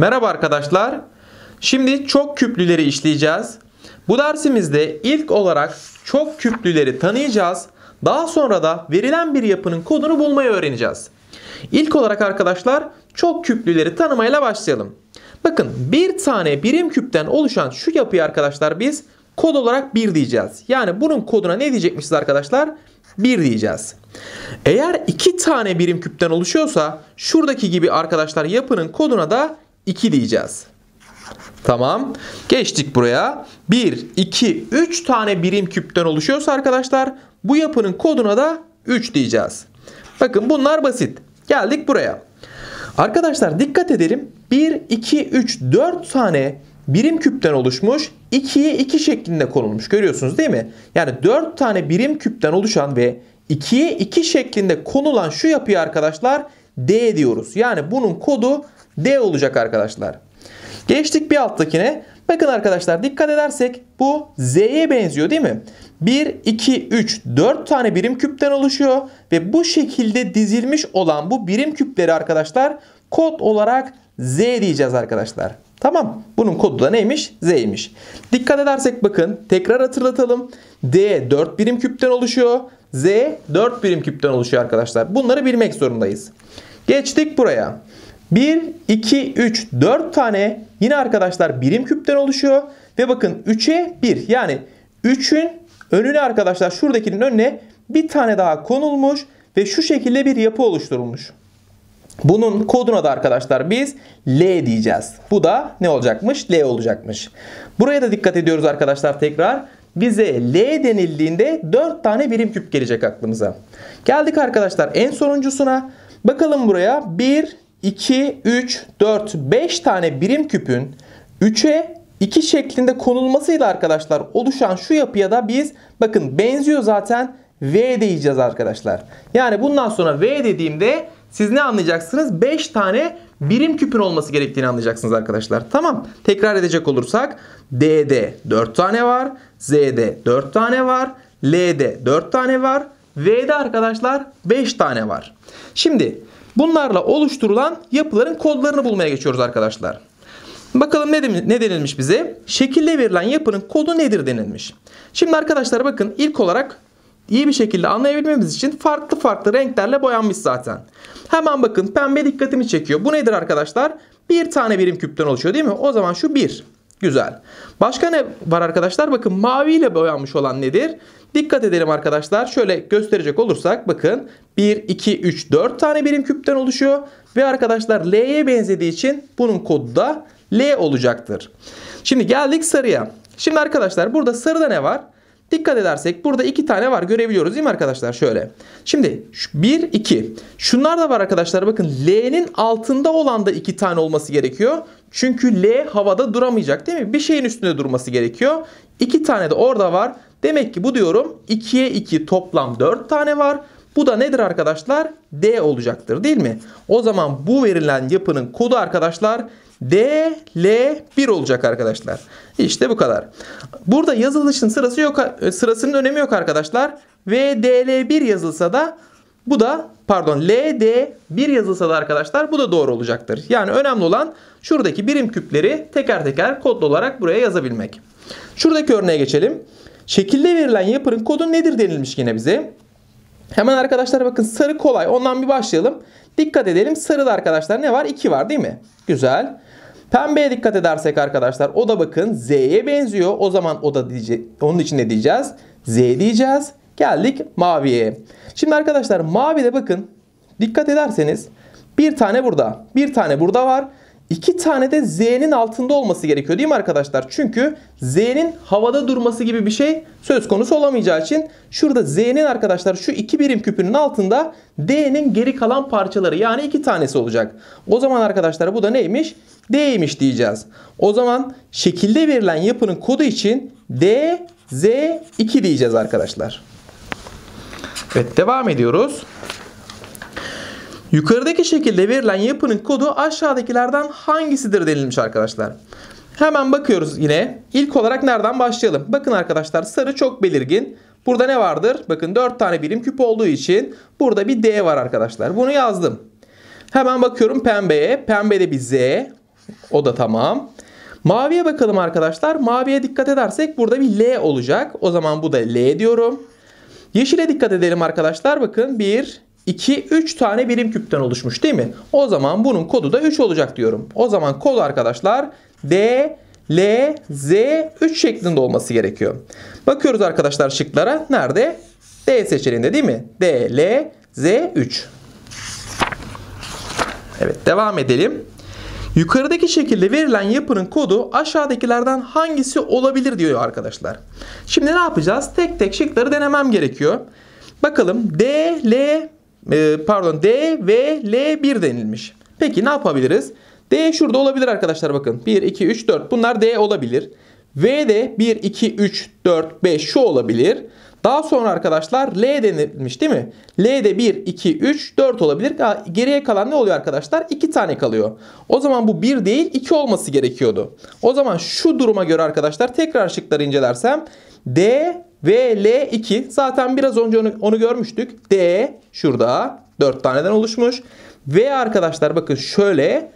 Merhaba arkadaşlar. Şimdi çok küplüleri işleyeceğiz. Bu dersimizde ilk olarak çok küplüleri tanıyacağız. Daha sonra da verilen bir yapının kodunu bulmayı öğreneceğiz. İlk olarak arkadaşlar çok küplüleri tanımayla başlayalım. Bakın bir tane birim küpten oluşan şu yapıyı arkadaşlar biz kod olarak 1 diyeceğiz. Yani bunun koduna ne diyecekmişiz arkadaşlar? 1 diyeceğiz. Eğer iki tane birim küpten oluşuyorsa şuradaki gibi arkadaşlar yapının koduna da 2 diyeceğiz. Tamam. Geçtik buraya. 1, 2, 3 tane birim küpten oluşuyorsa arkadaşlar bu yapının koduna da 3 diyeceğiz. Bakın bunlar basit. Geldik buraya. Arkadaşlar dikkat edelim. 1, 2, 3, 4 tane birim küpten oluşmuş. 2'ye 2 şeklinde konulmuş. Görüyorsunuz değil mi? Yani 4 tane birim küpten oluşan ve 2'ye 2 şeklinde konulan şu yapıyı arkadaşlar D diyoruz. Yani bunun kodu D olacak arkadaşlar. Geçtik bir alttakine. Bakın arkadaşlar dikkat edersek bu Z'ye benziyor değil mi? 1, 2, 3, 4 tane birim küpten oluşuyor. Ve bu şekilde dizilmiş olan bu birim küpleri arkadaşlar kod olarak Z diyeceğiz arkadaşlar. Tamam. Bunun kodu da neymiş? Z'ymiş. Dikkat edersek bakın tekrar hatırlatalım. D 4 birim küpten oluşuyor. Z 4 birim küpten oluşuyor arkadaşlar. Bunları bilmek zorundayız. Geçtik buraya. 1, 2, 3, 4 tane yine arkadaşlar birim küpten oluşuyor. Ve bakın 3'e 1 yani 3'ün önüne arkadaşlar şuradakinin önüne bir tane daha konulmuş ve şu şekilde bir yapı oluşturulmuş. Bunun koduna da arkadaşlar biz L diyeceğiz. Bu da ne olacakmış? L olacakmış. Buraya da dikkat ediyoruz arkadaşlar tekrar. Bize L denildiğinde 4 tane birim küp gelecek aklımıza. Geldik arkadaşlar en sonuncusuna. Bakalım buraya 1, 2, 3, 4, 5 tane birim küpün 3'e 2 şeklinde konulmasıyla arkadaşlar oluşan şu yapıya da biz bakın benziyor zaten V diyeceğiz arkadaşlar. Yani bundan sonra V dediğimde siz ne anlayacaksınız? 5 tane birim küpün olması gerektiğini anlayacaksınız arkadaşlar. Tamam. Tekrar edecek olursak D'de 4 tane var. Z'de 4 tane var. L'de 4 tane var. V'de arkadaşlar 5 tane var. Şimdi bunlarla oluşturulan yapıların kodlarını bulmaya geçiyoruz arkadaşlar. Bakalım ne, denilmiş bize? Şekilde verilen yapının kodu nedir denilmiş. Şimdi arkadaşlar bakın ilk olarak iyi bir şekilde anlayabilmemiz için farklı farklı renklerle boyanmış zaten. Hemen bakın pembe dikkatimi çekiyor. Bu nedir arkadaşlar? Bir tane birim küpten oluşuyor değil mi? O zaman şu bir. Güzel. Başka ne var arkadaşlar? Bakın mavi ile boyanmış olan nedir? Dikkat edelim arkadaşlar. Şöyle gösterecek olursak bakın 1, 2, 3, 4 tane birim küpten oluşuyor. Ve arkadaşlar L'ye benzediği için bunun kodu da L olacaktır. Şimdi geldik sarıya. Şimdi arkadaşlar burada sarıda ne var? Dikkat edersek burada iki tane var görebiliyoruz değil mi arkadaşlar? Şöyle. Şimdi 1, 2. Şunlar da var arkadaşlar. Bakın L'nin altında olan da iki tane olması gerekiyor. Çünkü L havada duramayacak değil mi? Bir şeyin üstünde durması gerekiyor. İki tane de orada var. Demek ki bu diyorum 2'ye 2 toplam 4 tane var. Bu da nedir arkadaşlar? D olacaktır değil mi? O zaman bu verilen yapının kodu arkadaşlar D, L, 1 olacak arkadaşlar. İşte bu kadar. Burada yazılışın sırası yok, sırasının önemi yok arkadaşlar. V, D, L, 1 yazılsa da bu da pardon L, D, 1 yazılsa da arkadaşlar bu da doğru olacaktır. Yani önemli olan şuradaki birim küpleri teker teker kodlu olarak buraya yazabilmek. Şuradaki örneğe geçelim. Şekilde verilen yapının kodu nedir denilmiş yine bize. Hemen arkadaşlar bakın sarı kolay. Ondan bir başlayalım. Dikkat edelim. Sarıda arkadaşlar ne var? 2 var değil mi? Güzel. Pembeye dikkat edersek arkadaşlar o da bakın Z'ye benziyor. O zaman o da diyecek, onun için ne diyeceğiz? Z diyeceğiz. Geldik maviye. Şimdi arkadaşlar mavide bakın dikkat ederseniz bir tane burada, bir tane burada var. İki tane de Z'nin altında olması gerekiyor değil mi arkadaşlar? Çünkü Z'nin havada durması gibi bir şey söz konusu olamayacağı için şurada Z'nin arkadaşlar şu iki birim küpünün altında D'nin geri kalan parçaları yani iki tanesi olacak. O zaman arkadaşlar bu da neymiş? D'ymiş diyeceğiz. O zaman şekilde verilen yapının kodu için D, Z, 2 diyeceğiz arkadaşlar. Evet devam ediyoruz. Yukarıdaki şekilde verilen yapının kodu aşağıdakilerden hangisidir denilmiş arkadaşlar. Hemen bakıyoruz yine. İlk olarak nereden başlayalım? Bakın arkadaşlar sarı çok belirgin. Burada ne vardır? Bakın 4 tane birim küp olduğu için burada bir D var arkadaşlar. Bunu yazdım. Hemen bakıyorum pembeye. Pembede bir Z O da tamam. Maviye bakalım arkadaşlar. Maviye dikkat edersek burada bir L olacak. O zaman bu da L diyorum. Yeşile dikkat edelim arkadaşlar. Bakın 1, 2, 3 tane birim küpten oluşmuş değil mi? O zaman bunun kodu da 3 olacak diyorum. O zaman kod arkadaşlar D, L, Z, 3 şeklinde olması gerekiyor. Bakıyoruz arkadaşlar şıklara. Nerede? D seçeneğinde değil mi? D, L, Z, 3. Evet devam edelim. Yukarıdaki şekilde verilen yapının kodu aşağıdakilerden hangisi olabilir diyor arkadaşlar. Şimdi ne yapacağız? Tek tek şıkları denemem gerekiyor. Bakalım D, L, e, pardon D, V, L1 denilmiş. Peki ne yapabiliriz? D şurada olabilir arkadaşlar bakın. 1, 2, 3, 4 bunlar D olabilir. V de 1, 2, 3, 4, 5 şu olabilir. Daha sonra arkadaşlar L denilmiş değil mi? L de 1, 2, 3, 4 olabilir. Geriye kalan ne oluyor arkadaşlar? 2 tane kalıyor. O zaman bu 1 değil 2 olması gerekiyordu. O zaman şu duruma göre arkadaşlar tekrar şıkları incelersem D ve L2 zaten biraz önce onu, onu görmüştük. D şurada 4 taneden oluşmuş. V arkadaşlar bakın şöyle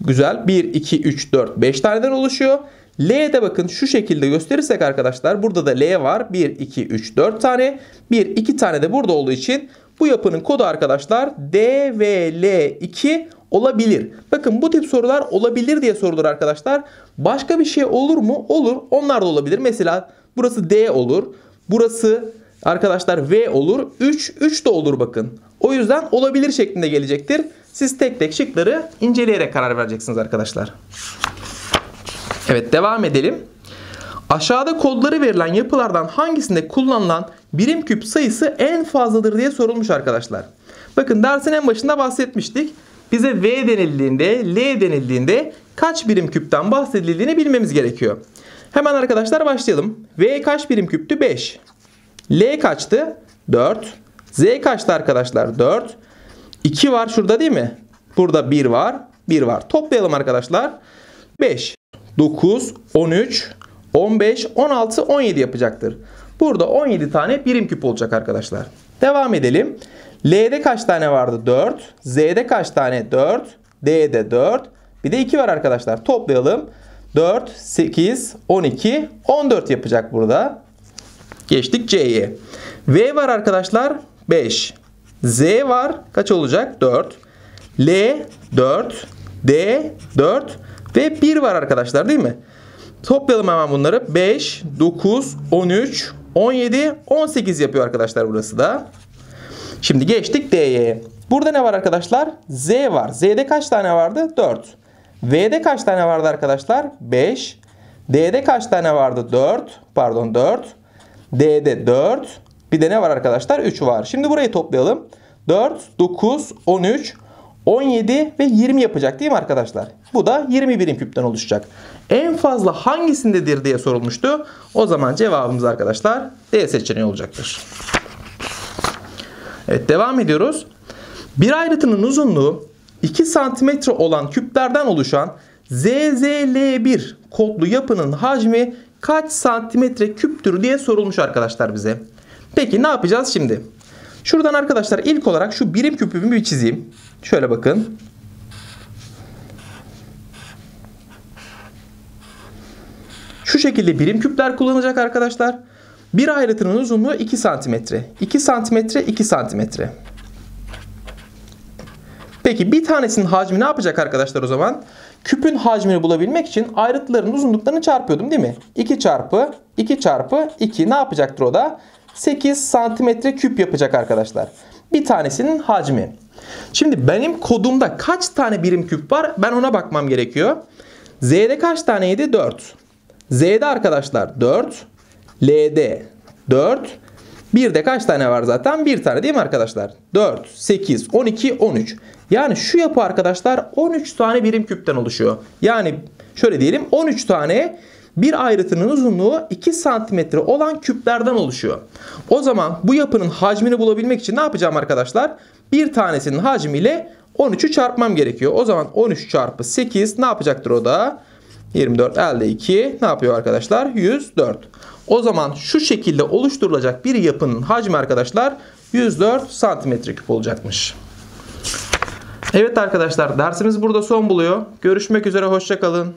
güzel 1, 2, 3, 4, 5 taneden oluşuyor. L'de bakın şu şekilde gösterirsek arkadaşlar burada da L var. 1, 2, 3, 4 tane. 1, 2 tane de burada olduğu için bu yapının kodu arkadaşlar D ve L2 olabilir. Bakın bu tip sorular olabilir diye sorulur arkadaşlar. Başka bir şey olur mu? Olur. Onlar da olabilir. Mesela burası D olur. Burası arkadaşlar V olur. 3, 3 de olur bakın. O yüzden olabilir şeklinde gelecektir. Siz tek tek şıkları inceleyerek karar vereceksiniz arkadaşlar. Evet devam edelim. Aşağıda kodları verilen yapılardan hangisinde kullanılan birim küp sayısı en fazladır diye sorulmuş arkadaşlar. Bakın dersin en başında bahsetmiştik. Bize V denildiğinde, L denildiğinde kaç birim küpten bahsedildiğini bilmemiz gerekiyor. Hemen arkadaşlar başlayalım. V kaç birim küptü? 5. L kaçtı? 4. Z kaçtı arkadaşlar? 4. 2 var şurada değil mi? Burada 1 var. 1 var. Toplayalım arkadaşlar. 5. 9, 13, 15, 16, 17 yapacaktır. Burada 17 tane birim küp olacak arkadaşlar. Devam edelim. L'de kaç tane vardı? 4. Z'de kaç tane? 4. D'de 4. Bir de 2 var arkadaşlar. Toplayalım. 4, 8, 12, 14 yapacak burada. Geçtik C'ye. V var arkadaşlar. 5. Z var. Kaç olacak? 4. L 4. D 4. Ve 1 var arkadaşlar değil mi? Toplayalım hemen bunları. 5, 9, 13, 17, 18 yapıyor arkadaşlar burası da. Şimdi geçtik D'ye. Burada ne var arkadaşlar? Z var. Z'de kaç tane vardı? 4. V'de kaç tane vardı arkadaşlar? 5. D'de kaç tane vardı? 4. Pardon 4. D'de 4. Bir de ne var arkadaşlar? 3 var. Şimdi burayı toplayalım. 4, 9, 13, 17 ve 20 yapacak değil mi arkadaşlar? Bu da 20 birim küpten oluşacak. En fazla hangisindedir diye sorulmuştu. O zaman cevabımız arkadaşlar D seçeneği olacaktır. Evet devam ediyoruz. Bir ayrıtının uzunluğu 2 cm olan küplerden oluşan ZZL1 kodlu yapının hacmi kaç santimetre küptür diye sorulmuş arkadaşlar bize. Peki ne yapacağız şimdi? Şuradan arkadaşlar ilk olarak şu birim küpümü bir çizeyim. Şöyle bakın. Şu şekilde birim küpler kullanacak arkadaşlar. Bir ayrıtının uzunluğu 2 santimetre. 2 santimetre 2 santimetre. Peki bir tanesinin hacmi ne yapacak arkadaşlar o zaman? Küpün hacmini bulabilmek için ayrıtların uzunluklarını çarpıyordum değil mi? 2 çarpı 2 çarpı 2 ne yapacaktır o da? 8 santimetre küp yapacak arkadaşlar. Bir tanesinin hacmi. Şimdi benim kodumda kaç tane birim küp var? Ben ona bakmam gerekiyor. Z'de kaç taneydi? 4. Z'de arkadaşlar 4. L'de 4. Bir de kaç tane var zaten? Bir tane değil mi arkadaşlar? 4, 8, 12, 13. Yani şu yapı arkadaşlar 13 tane birim küpten oluşuyor. Yani şöyle diyelim 13 tane bir ayrıtının uzunluğu 2 santimetre olan küplerden oluşuyor. O zaman bu yapının hacmini bulabilmek için ne yapacağım arkadaşlar? Bir tanesinin hacmiyle 13'ü çarpmam gerekiyor. O zaman 13 çarpı 8 ne yapacaktır o da? 24 elde 2 ne yapıyor arkadaşlar? 104. O zaman şu şekilde oluşturulacak bir yapının hacmi arkadaşlar 104 santimetre küp olacakmış. Evet arkadaşlar dersimiz burada son buluyor. Görüşmek üzere hoşçakalın.